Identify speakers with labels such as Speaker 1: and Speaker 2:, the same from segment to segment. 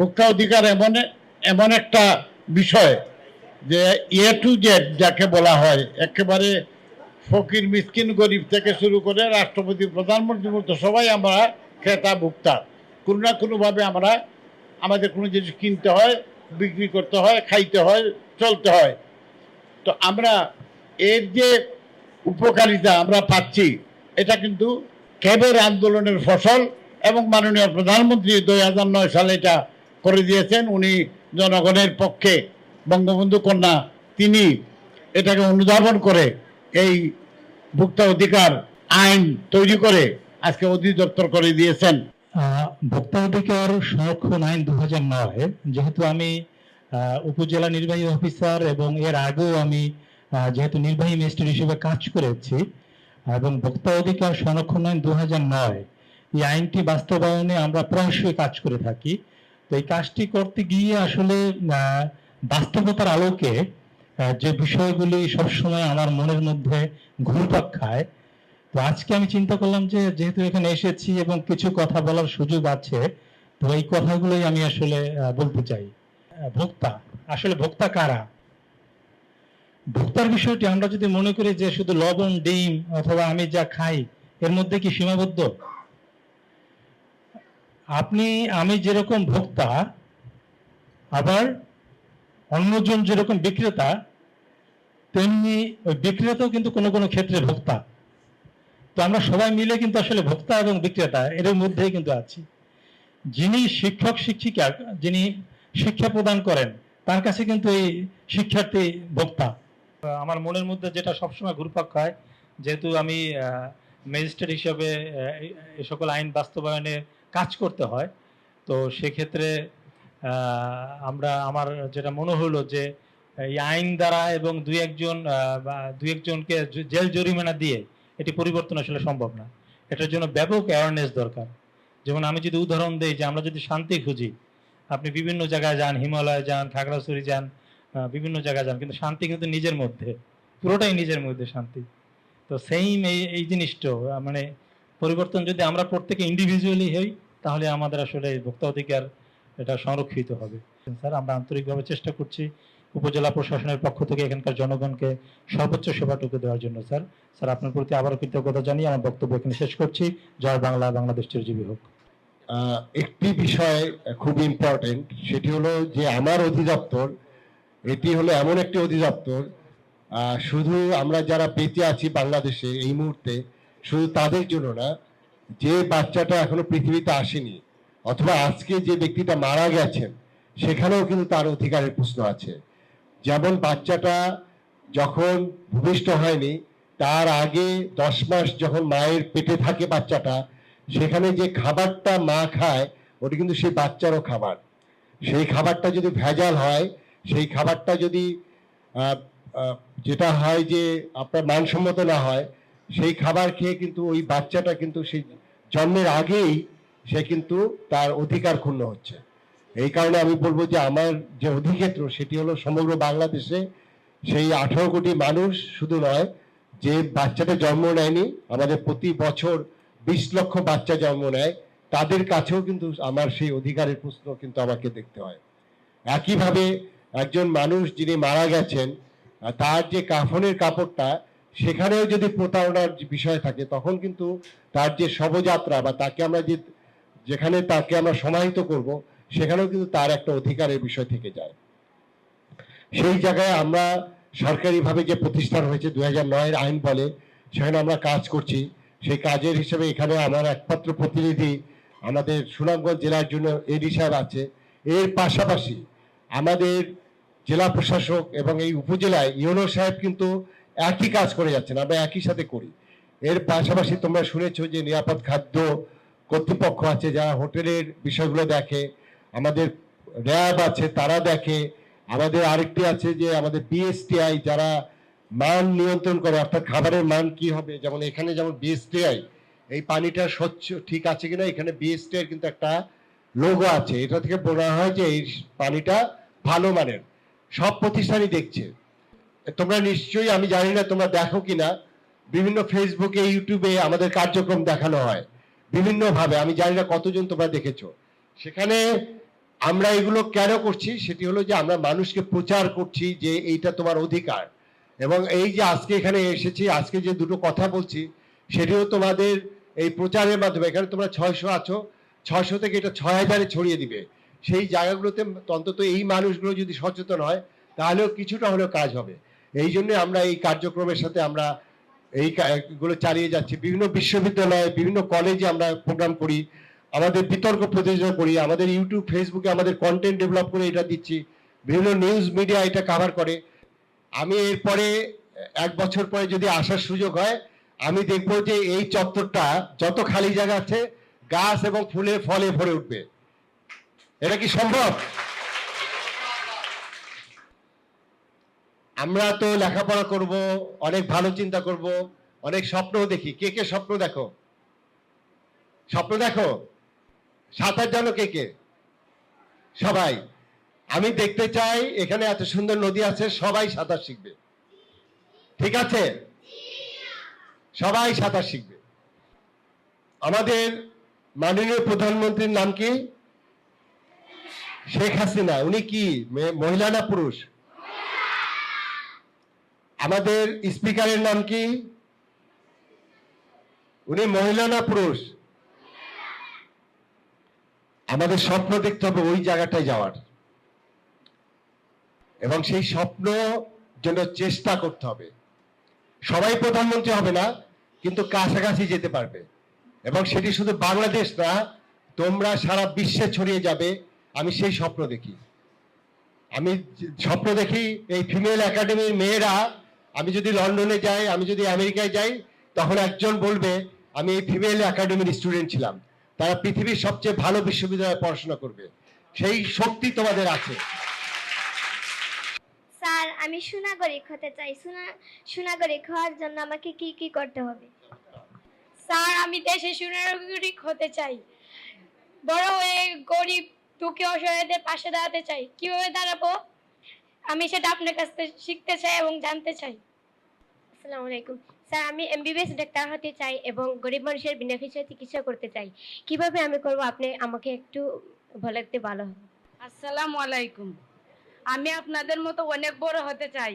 Speaker 1: ভোক্তা অধিকার এমন এমন একটা বিষয় যে এ টু জেড যাকে বলা হয়, একেবারে ফকির, মিসকিন, গরিব থেকে শুরু করে রাষ্ট্রপতি, প্রধানমন্ত্রী মতো সবাই আমরা ক্রেতা, ভোক্তা। কোনো না কোনোভাবে আমরা আমাদের কোনো জিনিস কিনতে হয়, বিক্রি করতে হয়, খাইতে হয়, চলতে হয়। তো আমরা এর যে উপকারিতা আমরা পাচ্ছি, এটা কিন্তু ক্যাবের আন্দোলনের ফসল এবং মাননীয় প্রধানমন্ত্রী দুই হাজার নয় সালে এটা করে দিয়েছেন। উনি জনগণের পক্ষে বঙ্গবন্ধু কন্যা, তিনি এটাকে অনুধাবন করে এই ভোক্তা অধিকার আইন তৈরি করে আজকে অধিদপ্তর করে দিয়েছেন।
Speaker 2: ভোক্তা অধিকার সংরক্ষণ আইন দু নয়, যেহেতু আমি উপজেলা নির্বাহী অফিসার এবং এর আগেও আমি যেহেতু নির্বাহী ম্যাজিস্ট্রেট হিসেবে কাজ করেছি, এবং ভোক্তা অধিকার সংরক্ষণ আইন দু নয়, এই আইনটি বাস্তবায়নে আমরা প্রায়শই কাজ করে থাকি। এই কাজটি করতে গিয়ে আসলে বাস্তবতার আলোকে যে বিষয়গুলি সবসময় আমার মনের মধ্যে ঘুরপাক খায়, তো আজকে আমি চিন্তা করলাম যে যেহেতু এখানে এসেছি এবং কিছু কথা বলার সুযোগ আছে, তো এই কথাগুলোই আমি আসলে বলতে চাই। ভোক্তা, আসলে ভোক্তা কারা? ভোক্তার বিষয়টি আমরা যদি মনে করি যে শুধু লবণ, ডিম অথবা আমি যা খাই, এর মধ্যে কি সীমাবদ্ধ? আপনি, আমি যেরকম ভোক্তা, আবার অন্যজন যেরকম বিক্রেতা, তেমনি ওই বিক্রেতাও কিন্তু কোনো কোনো ক্ষেত্রে ভোক্তা। তো আমরা সবাই মিলে কিন্তু আসলে ভোক্তা এবং বিক্রেতা, এর মধ্যেই কিন্তু আছি। যিনি শিক্ষক, শিক্ষিকা, যিনি শিক্ষা প্রদান করেন, তার কাছে কিন্তু এই শিক্ষার্থী ভোক্তা। আমার মনের মধ্যে যেটা সবসময় ঘুরপাক খায়, যেহেতু আমি ম্যাজিস্ট্রেট হিসেবে এই সকল আইন বাস্তবায়নে কাজ করতে হয়। তো সেক্ষেত্রে আমরা, আমার যেটা মনে হলো যে, এই আইন দ্বারা এবং দুই একজন দুই একজনকে জেল জরিমানা দিয়ে এটি পরিবর্তন আসলে সম্ভব না। এটার জন্য ব্যাপক অ্যাওয়ারনেস দরকার। যেমন আমি যদি উদাহরণ দিই যে, আমরা যদি শান্তি খুঁজি, আপনি বিভিন্ন জায়গায় যান, হিমালয় যান, খাগড়াছড়ি যান বিভিন্ন জায়গায় যান, কিন্তু শান্তি কিন্তু নিজের মধ্যে, পুরোটাই নিজের মধ্যে শান্তি। তো সেইম এই এই জিনিসটাও মানে পরিবর্তন যদি আমরা প্রত্যেকে ইন্ডিভিজুয়ালি হই, তাহলে আমাদের আসলে ভোক্তা অধিকার এটা সংরক্ষিত হবে। স্যার, আমরা আন্তরিকভাবে চেষ্টা করছি উপজেলা প্রশাসনের পক্ষ থেকে এখানকার জনগণকে সর্বোচ্চ সেবাটুকু দেওয়ার জন্য, স্যার। স্যার, আপনার প্রতি আবারও কৃতজ্ঞতা জানিয়ে আমার বক্তব্য এখানে শেষ করছি। জয় বাংলা, বাংলাদেশ চিরজীবী হোক।
Speaker 3: একটি বিষয় খুব ইম্পর্টেন্ট সেটি হলো যে আমার অধিদপ্তর, এটি হলো এমন একটি অধিদপ্তর শুধু আমরা যারা বেঁচে আছি বাংলাদেশে এই মুহূর্তে শুধু তাদের জন্য না, যে বাচ্চাটা এখনও পৃথিবীতে আসেনি, অথবা আজকে যে ব্যক্তিটা মারা গেছেন, সেখানেও কিন্তু তার অধিকারের প্রশ্ন আছে। যেমন বাচ্চাটা যখন ভূমিষ্ঠ হয়নি, তার আগে দশ মাস যখন মায়ের পেটে থাকে বাচ্চাটা, সেখানে যে খাবারটা মা খায়, ওটা কিন্তু সেই বাচ্চারও খাবার। সেই খাবারটা যদি ভেজাল হয়, সেই খাবারটা যদি যেটা হয় যে আপনার মানসম্মত না হয় সেই খাবার খেয়ে কিন্তু ওই বাচ্চাটা কিন্তু সেই জন্মের আগেই সে কিন্তু তার অধিকার ক্ষুণ্ণ হচ্ছে। এই কারণে আমি বলব যে আমার যে অধিক্ষেত্র সেটি হলো সমগ্র বাংলাদেশে সেই আঠারো কোটি মানুষ শুধু নয়, যে বাচ্চাটা জন্ম নেয়নি, আমাদের প্রতি বছর বিশ লক্ষ বাচ্চা জন্ম নেয়, তাদের কাছেও কিন্তু আমার সেই অধিকারের প্রশ্ন কিন্তু আমাকে দেখতে হয়। একইভাবে একজন মানুষ যিনি মারা গেছেন, তার যে কাফনের কাপড়টা সেখানেও যদি প্রতারণার বিষয় থাকে, তখন কিন্তু তার যে শবযাত্রা বা তাকে আমরা যে, যেখানে তাকে আমরা সমাহিত করব, সেখানেও কিন্তু তার একটা অধিকারের বিষয় থেকে যায়। সেই জায়গায় আমরা সরকারিভাবে যে প্রতিষ্ঠান হয়েছে, দুই হাজার আইন বলে, সেখানে আমরা কাজ করছি। সেই কাজের হিসেবে এখানে আমার একমাত্র প্রতিনিধি আমাদের সুনামগঞ্জ জেলার জন্য এডি সাহেব আছে। এর পাশাপাশি আমাদের জেলা প্রশাসক এবং এই উপজেলায় ইউনো সাহেব কিন্তু একই কাজ করে যাচ্ছেন, আমরা একই সাথে করি। এর পাশাপাশি তোমরা শুনেছো যে নিরাপদ খাদ্য কর্তৃপক্ষ আছে, যারা হোটেলের বিষয়গুলো দেখে, আমাদের র্যাব আছে, তারা দেখে। আমাদের আরেকটি আছে যে আমাদের বিএসটিআই যারা মান নিয়ন্ত্রণ করে, অর্থাৎ খাবারের মান কি হবে, যেমন এখানে যেমন বিএসটিআই এই পানিটা স্বচ্ছ, ঠিক আছে কিনা, এখানে বিএসটিআই কিন্তু একটা লোগো আছে। এটা থেকে বলা হয় যে এই পানিটা ভালো মানের। সব প্রতিষ্ঠানই দেখছে। তোমরা নিশ্চয়ই, আমি জানি না তোমরা দেখো কিনা, বিভিন্ন ফেসবুকে ইউটিউবে আমাদের কার্যক্রম দেখানো হয় বিভিন্ন ভাবে আমি জানি না কতজন তোমরা দেখেছ। সেখানে আমরা এগুলো কেন করছি? সেটি হলো যে আমরা মানুষকে প্রচার করছি যে এইটা তোমার অধিকার। এবং এই যে আজকে এখানে এসেছি, আজকে যে দুটো কথা বলছি, সেটিও তোমাদের এই প্রচারের মাধ্যমে, এখানে তোমরা ছয়শো আছো, ছয়শো থেকে এটা ছয় হাজারে ছড়িয়ে দিবে। সেই জায়গাগুলোতে অন্তত এই মানুষগুলো যদি সচেতন হয়, তাহলেও কিছুটা হলেও কাজ হবে। এই জন্য আমরা এই কার্যক্রমের সাথে আমরা এই কা- গুলো চালিয়ে যাচ্ছি। বিভিন্ন বিশ্ববিদ্যালয়ে, বিভিন্ন কলেজে আমরা প্রোগ্রাম করি, আমাদের বিতর্ক প্রতিযোগিতা করি, আমাদের ইউটিউব ফেসবুকে আমাদের কন্টেন্ট ডেভেলপ করে এটা দিচ্ছি, বিভিন্ন নিউজ মিডিয়া এটা কভার করে। আমি এরপরে, এক বছর পরে যদি আসার সুযোগ হয়, আমি দেখব যে এই চত্বরটা যত খালি জায়গা আছে, গাছ এবং ফুলে ফলে ভরে উঠবে। এটা কি সম্ভব? আমরা তো লেখাপড়া করব, অনেক ভালো চিন্তা করব, অনেক স্বপ্নও দেখি। কে কে স্বপ্ন দেখো? স্বপ্ন দেখো? সাঁতার জানো কে কে? সবাই। আমি দেখতে চাই এখানে এত সুন্দর নদী আছে, সবাই সাঁতার শিখবে। ঠিক আছে? সবাই সাঁতার শিখবে। আমাদের মাননীয় প্রধানমন্ত্রীর নাম কি? শেখ হাসিনা। উনি কি? মহিলা না পুরুষ? আমাদের স্পিকারের নাম কি? উনি মহিলা না পুরুষ? আমাদের স্বপ্ন দেখতে হবে ওই জায়গাটায় যাওয়ার। এবং সেই স্বপ্ন জন্য চেষ্টা করতে হবে। সবাই প্রধানমন্ত্রী হবে না, কিন্তু কাছাকাছি যেতে পারবে। এবং সেটি শুধু বাংলাদেশ না, তোমরা সারা বিশ্বে ছড়িয়ে যাবে। আমি সেই স্বপ্ন দেখি। আমি স্বপ্ন দেখি এই ফিমেল একাডেমির মেয়েরা আমি যদি লন্ডনে যাই আমি যদি আমেরিকায় যাই তখন একজন বলবে আমি এই ফিমেল একাডেমির স্টুডেন্ট ছিলাম। তারা পৃথিবীর সবচেয়ে ভালো বিশ্ববিদ্যালয়ে পড়াশোনা করবে। সেই শক্তি তোমাদের আছে।
Speaker 4: স্যার আমি সুনাগরিক হতে চাই। সুনা সুনাগরিক হওয়ার জন্য আমাকে কি কি করতে হবে?
Speaker 5: স্যার আমি দেশে সুনাগরিক হতে চাই। বড় হয়ে গরিব দুঃখী অসহায়দের পাশে দাঁড়াতে চাই। কীভাবে দাঁড়াবো? আমি সেটা আপনার কাছ থেকে শিখতে চাই এবং জানতে চাই।
Speaker 4: আসসালামু আলাইকুম। স্যার আমি এমবিবিএস ডাক্তার হতে চাই এবং গরিব মানুষের বেনিফিশিয়ারি চিকিৎসা করতে চাই। কীভাবে আমি করব? আপনি আমাকে একটু বলে দিতে ভালো হবে।
Speaker 6: আসসালামু আলাইকুম। আমি আপনাদের মতো অনেক বড় হতে চাই।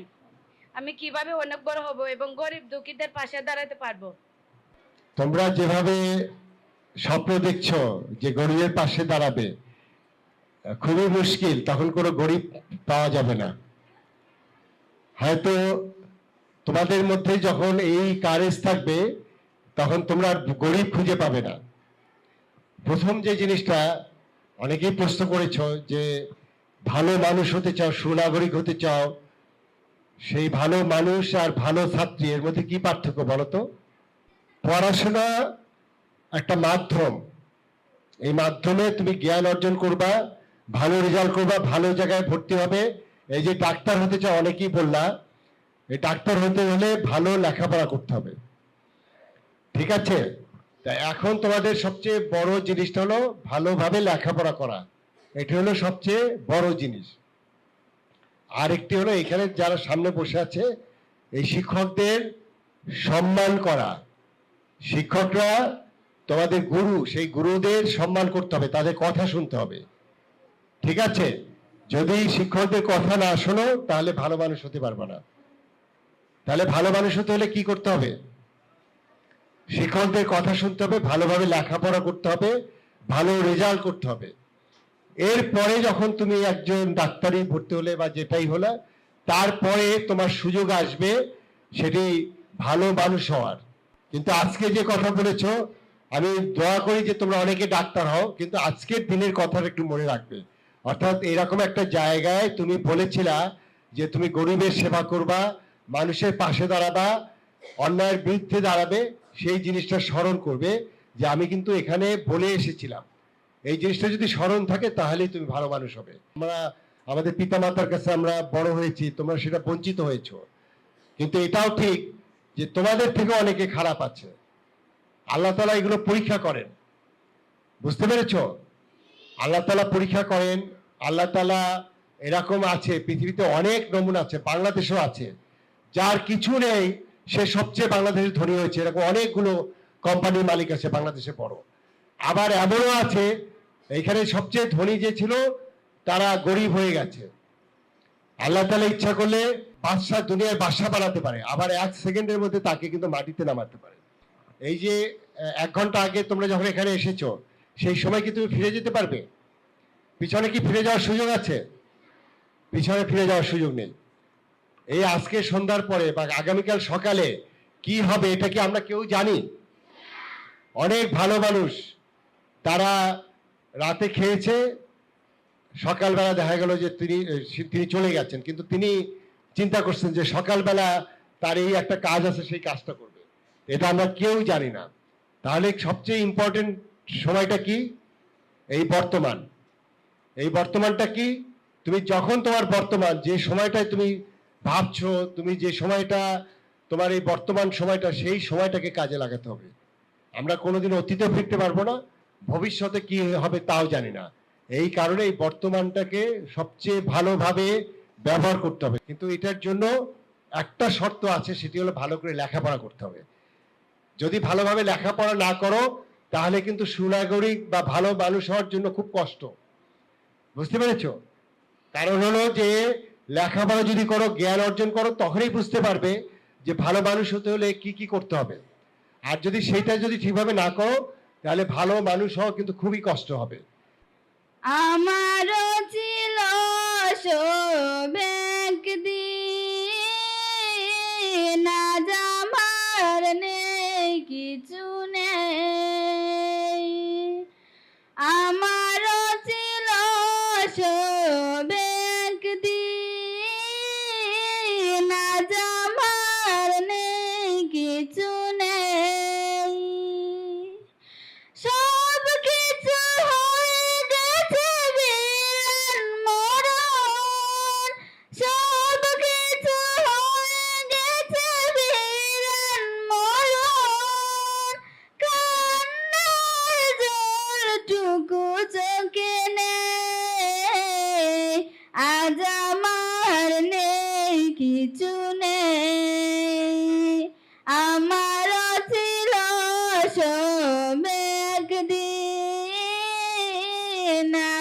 Speaker 6: আমি কীভাবে অনেক বড় হব এবং গরিব দুঃখীদের পাশে দাঁড়াতে পারব?
Speaker 3: তোমরা যেভাবে স্বপ্ন দেখছ যে গরিবের পাশে দাঁড়াবে খুবই মুশকিল, তখন কোনো গরিব পাওয়া যাবে না। হয়তো তোমাদের মধ্যে যখন এই কারেজ থাকবে, তখন তোমরা গরিব খুঁজে পাবে না। প্রথম যে জিনিসটা অনেকেই প্রশ্ন করেছ যে, ভালো মানুষ হতে চাও, সুনাগরিক হতে চাও, সেই ভালো মানুষ আর ভালো ছাত্রী, এর মধ্যে কি পার্থক্য বলো তো? পড়াশোনা একটা মাধ্যম। এই মাধ্যমে তুমি জ্ঞান অর্জন করবা ভালো রেজাল্ট করবা, ভালো জায়গায় ভর্তি হবে। এই যে ডাক্তার হতে চাও, অনেকেই বললা, এই ডাক্তার হতে হলে ভালো লেখাপড়া করতে হবে। ঠিক আছে? তা এখন তোমাদের সবচেয়ে বড় জিনিসটা হলো ভালোভাবে লেখাপড়া করা। এটা হলো সবচেয়ে বড় জিনিস। আর একটি হলো এখানে যারা সামনে বসে আছে, এই শিক্ষকদের সম্মান করা। শিক্ষকরা তোমাদের গুরু, সেই গুরুদের সম্মান করতে হবে, তাদের কথা শুনতে হবে। ঠিক আছে? যদি শিক্ষকদের কথা না শোনো, তাহলে ভালো মানুষ হতে পারবে না। তাহলে ভালো মানুষ হতে হলে কি করতে হবে? শিক্ষকদের কথা শুনতে হবে, ভালোভাবে লেখাপড়া করতে হবে, ভালো রেজাল্ট করতে হবে। এরপরে যখন তুমি একজন ডাক্তারি ভর্তি হলে বা যেটাই হলো, তারপরে তোমার সুযোগ আসবে সেটি ভালো মানুষ হওয়ার। কিন্তু আজকে যে কথা বলেছ, আমি দোয়া করি যে তোমরা অনেকে ডাক্তার হও, কিন্তু আজকের দিনের কথাটা একটু মনে রাখবে। অর্থাৎ এরকম একটা জায়গায় তুমি বলেছিলা যে তুমি গরিবের সেবা করবা, মানুষের পাশে দাঁড়াবা, অন্যায়ের বিরুদ্ধে দাঁড়াবে, সেই জিনিসটা স্মরণ করবে যে আমি কিন্তু এখানে বলে এসেছিলাম। এই জিনিসটা যদি স্মরণ থাকে তাহলেই তুমি ভালো মানুষ হবে। আমরা, আমাদের পিতামাতার কাছে আমরা বড় হয়েছি, তোমরা সেটা বঞ্চিত হয়েছো। কিন্তু এটাও ঠিক যে তোমাদের থেকে অনেকে খারাপ আছে। আল্লাহ তালা এগুলো পরীক্ষা করেন। বুঝতে পেরেছ? আল্লাহ তালা পরীক্ষা করেন আল্লাহ তালা এরকম আছে, পৃথিবীতে অনেক নমুনা আছে, বাংলাদেশেও আছে। যার কিছু নেই, সে সবচেয়ে বাংলাদেশে ধনী হয়েছে। এরকম অনেকগুলো কোম্পানির মালিক আছে বাংলাদেশে বড়। আবার এমনও আছে এখানে সবচেয়ে ধনী যে ছিল, তারা গরিব হয়ে গেছে। আল্লাহ তালা ইচ্ছা করলে বাদশাহ দুনিয়ায় বাসা বানাতে পারে, আবার এক সেকেন্ডের মধ্যে তাকে কিন্তু মাটিতে নামাতে পারে। এই যে, এক ঘণ্টা আগে তোমরা যখন এখানে এসেছ, সেই সময় কি তুমি ফিরে যেতে পারবে? পিছনে কি ফিরে যাওয়ার সুযোগ আছে? পিছনে ফিরে যাওয়ার সুযোগ নেই। এই আজকে সন্ধ্যার পরে বা আগামীকাল সকালে কি হবে এটা কি আমরা কেউ জানি? অনেক ভালো মানুষ তারা রাতে খেয়েছে, সকালবেলা দেখা গেল যে তিনি তিনি চলে গেছেন, কিন্তু তিনি চিন্তা করছেন যে সকালবেলা তার এই একটা কাজ আছে, সেই কাজটা করবে। এটা আমরা কেউ জানি না। তাহলে সবচেয়ে ইম্পর্টেন্ট সময়টা কি? এই বর্তমান। এই বর্তমানটা কি? তুমি যখন তোমার বর্তমান, যে সময়টায় তুমি ভাবছ, তুমি যে সময়টা, তোমার এই বর্তমান সময়টা, সেই সময়টাকে কাজে লাগাতে হবে। আমরা কোনোদিন অতীতে ফিরতে পারব না, ভবিষ্যতে কি হবে তাও জানি না। এই কারণে এই বর্তমানটাকে সবচেয়ে ভালোভাবে ব্যবহার করতে হবে। কিন্তু এটার জন্য একটা শর্ত আছে, সেটি হলো ভালো করে লেখাপড়া করতে হবে। যদি ভালোভাবে লেখাপড়া না করো, তাহলে কিন্তু সুনাগরিক বা ভালো মানুষ হওয়ার জন্য খুব কষ্ট। বুঝতে পেরেছ? কারণ হলো যে, লেখাপড়া যদি করো, জ্ঞান অর্জন করো, তখনই বুঝতে পারবে যে ভালো মানুষ হতে হলে কি কি করতে হবে। আর যদি সেটা যদি ঠিকভাবে না করো, তাহলে ভালো মানুষ হওয়া কিন্তু খুবই কষ্ট হবে।
Speaker 6: আমারও ছিল আমার নেই, কিছু নেই। আমারও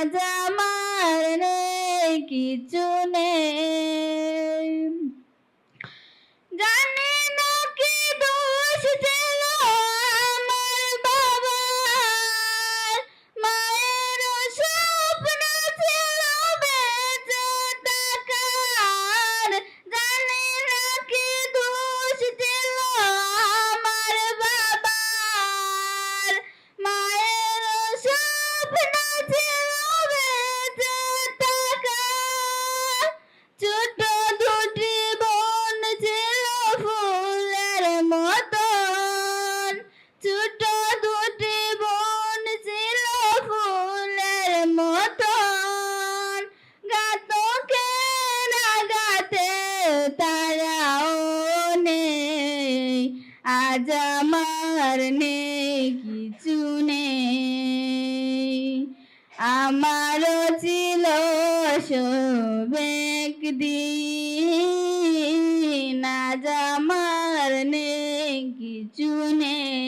Speaker 6: দিন আজ আমার নেই কিছু নেই আমারও ছিল সৌভাগ দিন আজ আমার নেই কিছু নেই।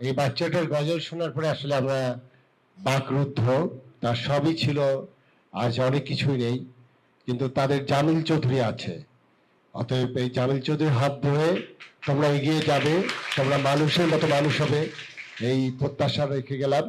Speaker 3: এই বাচ্চাটার গজল শোনার পরে আসলে আমরা বাকরুদ্ধ, তার সবই ছিল আজ অনেক কিছুই নেই, কিন্তু তাদের জামিল চৌধুরী আছে। অতএব এই জামিল চৌধুরীর হাত ধরে তোমরা এগিয়ে যাবে, তোমরা মানুষের মতো মানুষ হবে, এই প্রত্যাশা রেখে গেলাম।